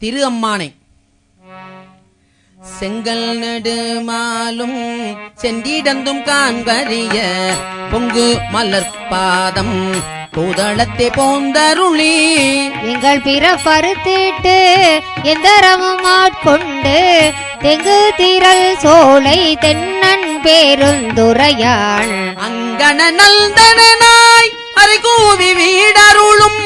திரு அம்மானை. செங்கல் நெடுமாலும் சென்றிடந்தும் காண்பறிய பொங்கு மலர் பாதம் பூதளத்தை போந்தருளி. எங்கள் பிறப்பறுத்திட்டு எந்தரமும் ஆட்கொண்டு தெங்கு திரள் சோலை தென்னன் பேருந்துரையான் அங்கன நல்தனாய் அரைகூவி வீடருளும்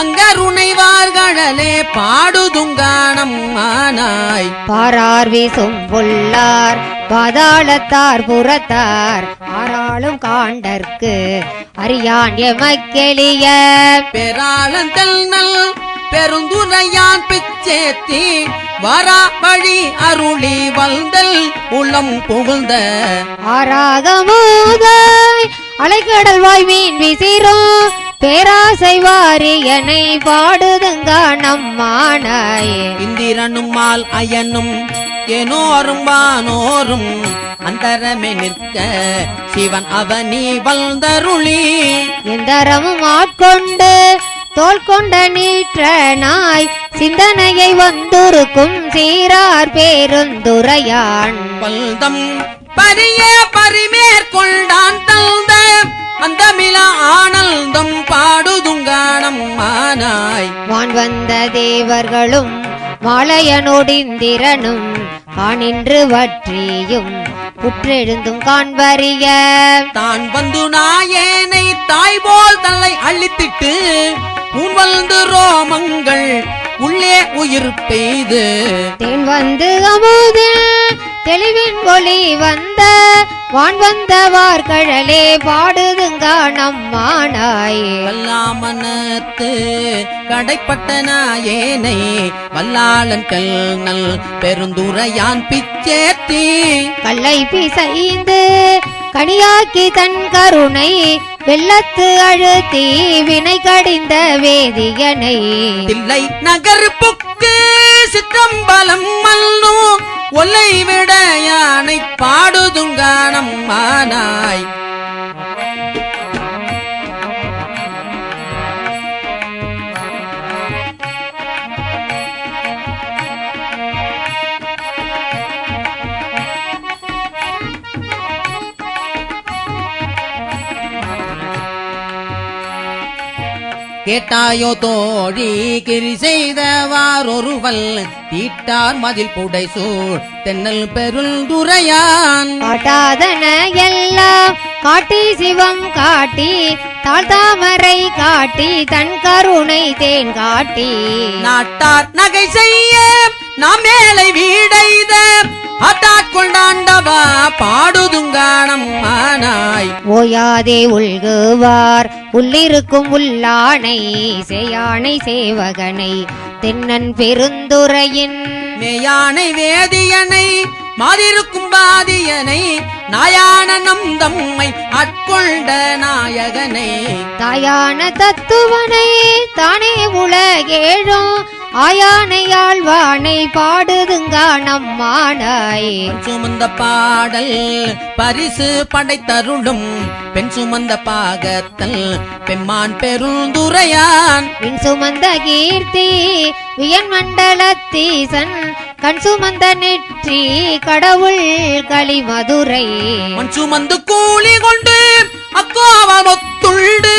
அங்கருணைவார்களே பாடுதுங்கானம் ஆனாய். பாரார் வீசும் புல்லார் பாதாளத்தார் புறத்தார் ஆறாளும் காண்டற்கு அறியான் எமக்கெளிய. பெராளந்தல் நல் பெருந்துரையான் பிச்சேத்தி வரா வழி அருளி வந்தல் உளம் புகுந்த ஆறாகமோதாய் அலைக்கடல் வாய் மீன் விசிறும் பேராசை வாரியனை பாடுதுங்கா நம்மானாயே இந்திரனும் மால் அயனும் ஏனோரும் வானோரும் அந்தரமே நிற்க சிவன் அவனி வந்தருளி எந்தரமும் ஆட்கொண்டு தோல் கொண்ட நீற்ற நாய் சிந்தனையை வந்துருக்கும் சீரார் பேருந்துரையான். பல்தம் பரிய பரிமேற்கொண்டான் தந்த அந்தமில ஆனந்தம் பாடுதுங்கானம் ஆனாய் வான் வந்த தேவர்களும் மாலையனோடிந்திரனும் காணின்று வற்றியும் புற்றெழுந்தும் காண்பறிய. தான் வந்து நாயேனை தாய் போல் தன்னை அழித்திட்டு உன் வந்து ரோமங்கள் உள்ளே உயிர் பெய்து. தேன் வந்து அமுதில் தெளிவின் ஒளி வந்த வான் வந்த வார்கழலே பாடுதுங்கா நம்மானாயே வல்லாமனத்து கடைப்பட்ட நாயேனை வல்லாளன் நல் பெருந்துரையான் பிச்சேத்தி. கல்லை பிசைந்து கனியாக்கி தன் கருணை வெள்ளத்து அழுத்தி வினை கடிந்த வேதியனை. தில்லை நகர் புக்கு சிற்றம்பலம் மல்லு ஒல்லை விட யானை பாடுதுங்கானம் ஆனாய் கேட்டாயோ தோழி கிரி செய்தவாரொருவல் தீட்டார் மதில் புடைசூழ் தென்னல் பெருந்துரையான். காட்டாதன எல்லாம் காட்டி சிவம் காட்டி தாழ்தாமரை காட்டி தன் கருணை தேன் காட்டி. நாட்டார் நகை செய்ய நாம் மேலை வீடைத ஆட்டாட்கொண்டாண்டவா பாடுதுங்கானம் ஆனாய் ஓயாதே உள்குவார் உள்ளிருக்கும் உள்ளானை சேயானை சேவகனை தென்னன் பெருந்துரையின் மேயானை வேதியனை மாதிருக்கும் பாதியனை நாயான நம் தம்மை ஆட்கொண்ட நாயகனை. தாயான தத்துவனை தானே உலகேழும் ஆயானை ஆழ்வானை பாடுதுங்கா நம்மானாய் சுமந்த பாடல் பரிசு படைத்தருளும் பெண் சுமந்த பாகத்தல் பெம்மான் பெருந்துரையான். விண் சுமந்த கீர்த்தி வியன் மண்டலத்தீசன் கண் சுமந்த நெற்றி கடவுள் களிமதுரை மண் சுமந்து கூலி கொண்டு அக்கோவம் ஒத்துண்டு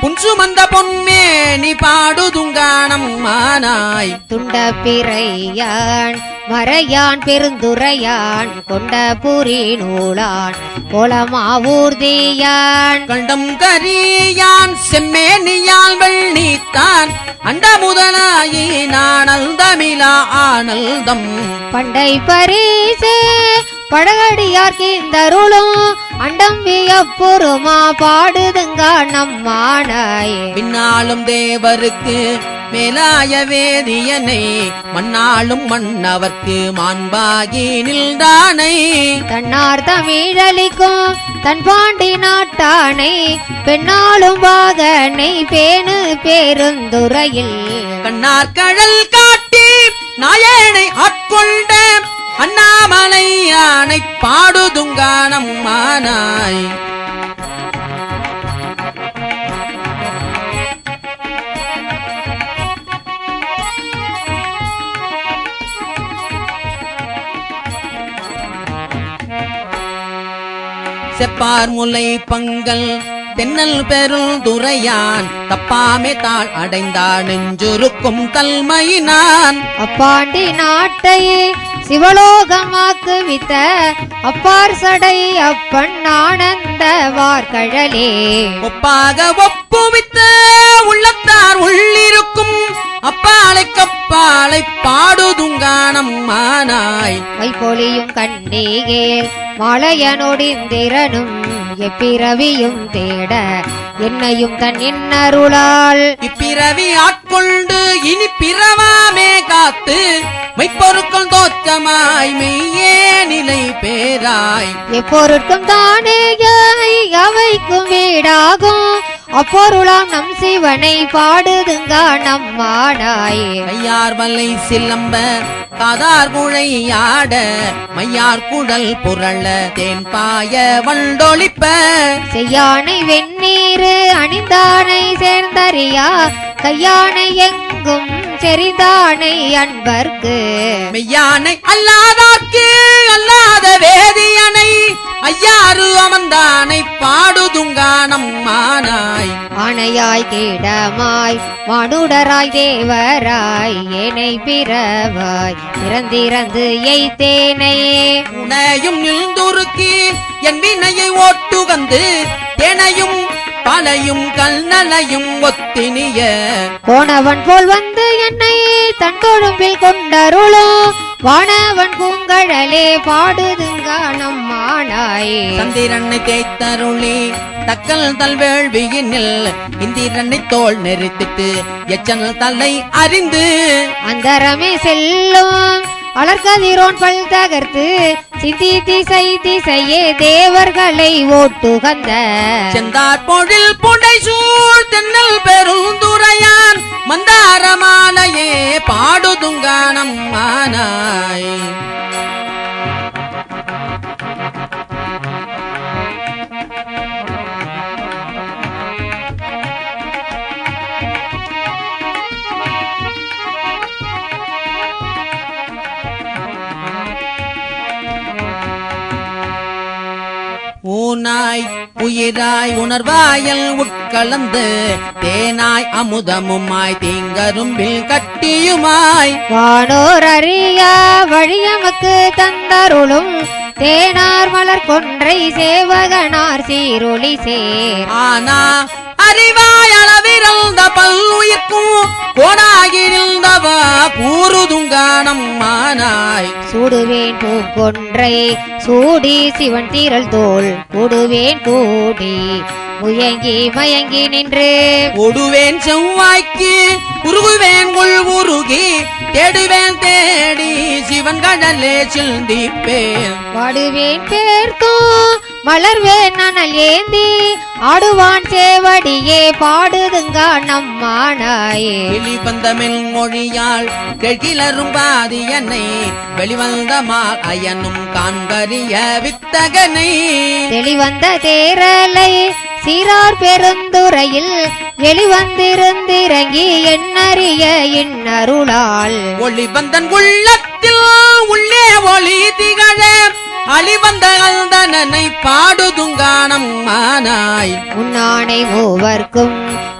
புன் சுமந்த பொன்மேனி பாடுதுங்கானம் ஆனாய் துண்ட பிறையான் மறையான் பெருந்துரையான் கொண்ட புரி நூலான் கோலமாவூர்தியான் கண்டம் கரியான் செம்மேனியால் வெள்ளித்தான் அண்ட முதலாயினான் அல்தமிழா ஆனல்தம் பண்டை பரிசு படகடியார்கிந்தருளும் அண்டம் வியப்புறுமா பாடுதுங்கா நம்மானாயே. பின்னாலும் தேவருக்கு மேலாய வேதியனை மண்ணாளும் மன்னவர்க்கு மாண்பாகி நின்றானை தன்னார் தமிழளிக்கும் தன் பாண்டி நாட்டானை பெண்ணாளும் வாகனை பேணு பேருந்துறையில். கண்ணார் கழல் காட்டி நாயனை ஆட்கொண்ட அண்ணாமலை யானை பாடுதுங்கானம் மானாய். செப்பார் முலை பங்கல் தென்னல் பெருள் துறையான் தப்பாமே தாள் அடைந்தாள் நெஞ்சுருக்கும் தல்மையினான் அப்பாண்டி நாட்டையே நாட்டை சிவலோகமாக்குவித்த அப்பார் சடை அப்பன் ஆனந்த வார்கழலே. ஒப்பாக ஒப்புவித்த உள்ளத்தார் உள்ளிருக்கும் அப்பாலை கப்பாலை பாடுதுங்கானம் மானாய். வைப்பொலியும் கண்டீகேல் மாலையனொடிந்திரனும் எப்பிறவியும் தேட என்னையும் தன் இன்னருளால். இப்பிறவி ஆட்கொண்டு இனி பிறவாமே காத்து மெய்ப்பொருட்கள் தோற்றமாய் மெய்யே நிலை பேராய். எப்பொருட்கும் தானேயாய் அவைக்கும் வீடாகும். அப்பொருளாம் நம் சிவனை பாடுதுங்கா நம்மாடாயே கையார் வல்லை சிலம்ப காதார் குழையாட மையார் குடல் புரள தேன் பாய வண்டொழிப்ப. செய்யானை வெந்நீரு அணிந்தானை சேர்ந்தறியா கையானை எங்கும் செறிந்தானை அன்பர்க்கு. மெய்யானை அல்லாதார்க்கு அல்லாத வேதியனை. ஐயாறு அமர்ந்தானை பாடுதுங்கானம் மானாய். ஆணையாய் கீடமாய் மானுடராய் தேவராய் ஏனை பிறவாய் இறந்திறந்து எய்தேனை உனையும் நிழ்ந்துருக்கி என் வினையை ஓட்டுகந்து தேனையும் பலையும் கல்நலையும் ஒத்தினிய போனவன் போல் வந்து என்னை தன் கொழும்பில் கொண்டருளும் வானவன் பூங்கழலே பாடுதுங்கா நம்மானாயே சந்திரனை தேய்த்தருளி தக்கல் தல்வேள்வியினில் இந்திரனை தோல் நெறித்திட்டு எச்சனல் தலை அறிந்து அந்தரமே செல்லும். அலர்கதிரோன் பல் தகர்த்து சித்தி திசை திசையே தேவர்களை ஓட்டுகந்த. செந்தார் பொழில் புடை சூழ் தென்னல் பெருந்துரையான் மந்தாரமாலையே பாடுதுங்கானம் ஆனாய் ஊனாய் உயிராய் உணர்வாயல் உட்கலந்து தேனாய் அமுதமுமாய் தீங்கரும்பில் கட்டியுமாய். வானோர் அறியா வழியமக்கு தந்தருளும் தேனார் மலர் கொன்றை சேவகனார் சீரொளி சேர். ஆனா அறிவாய் அளவிறந்த பல்லுயிர்க்கும் கோடாகிருந்தவ கூறுதுங்கானம் மானாய். சூடுவேன் பூங்கொன்றை சூடி சிவன் தீரல் தோல். கூடுவேன் கூடி முயங்கி மயங்கி நின்று. ஒடுவேன் செவ்வாய்க்கு உருகுவேன் உள் உருகி தேடுவேன் தேடி சிவன் கடலே சிந்திப்பேன் வாடுவேன் பேர்க்கும் மலர்வேன் நனல் ஏந்தி ஆடுவான் சேவடியே பாடுதுங்கா நம்மானாயே. வெளிவந்தமெல் மொழியால் கெழ்கிலரும் பாதியனை வெளிவந்த மால் அயனும் காண்பறிய வித்தகனை. தெளிவந்த தேரலை சீரார் பெருந்துறையில் வெளிவந்திருந்திறங்கி எண்ணறிய இன்னருளால். ஒளிவந்தன் உள்ளத்தில் உள்ளே ஒளி திகழ அழிவந்த அந்தனனை பாடுதுங்கானம் மானாய். உன்னானை மூவர்க்கும்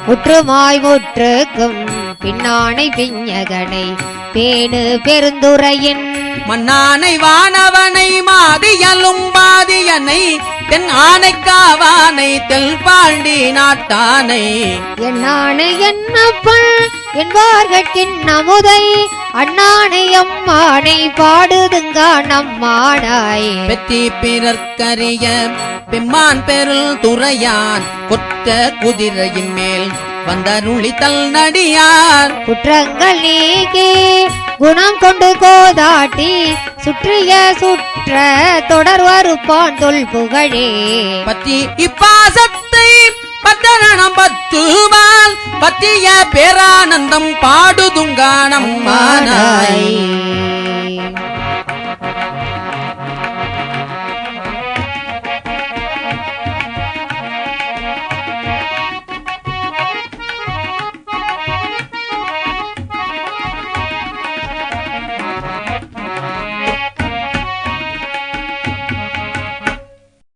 முற்றுமாய் முற்றுக்கும். பின்னானை பிஞகனை பேணு பெருந்துறையின் மன்னானை வானவனை மாதியலும் பாதியனை தென் ஆனை காவானை தெல் பாண்டி நாட்டானை. என்னானை என்னப்பள் என்பார்கட்கின் நமுதை அண்ணானை அம்மானை பாடுதுங்கா நம்மானாய். பெத்தி பிறர்க்கரிய பெம்மான் பெருள் துறையான் கொற்ற குதிரையின் மேல் வந்தருளி தல் நடியார் குற்றங்கள் நீக்கி குணம் கொண்டு கோதாட்டி சுற்றிய சுற்ற தொடர் வருப்பான் தொல் புகழே. பத்தி இப்பாசத்தை பத்தரணம் பத்துவால் பத்திய பேரானந்தம் பாடுதுங்கானம் மானாய்.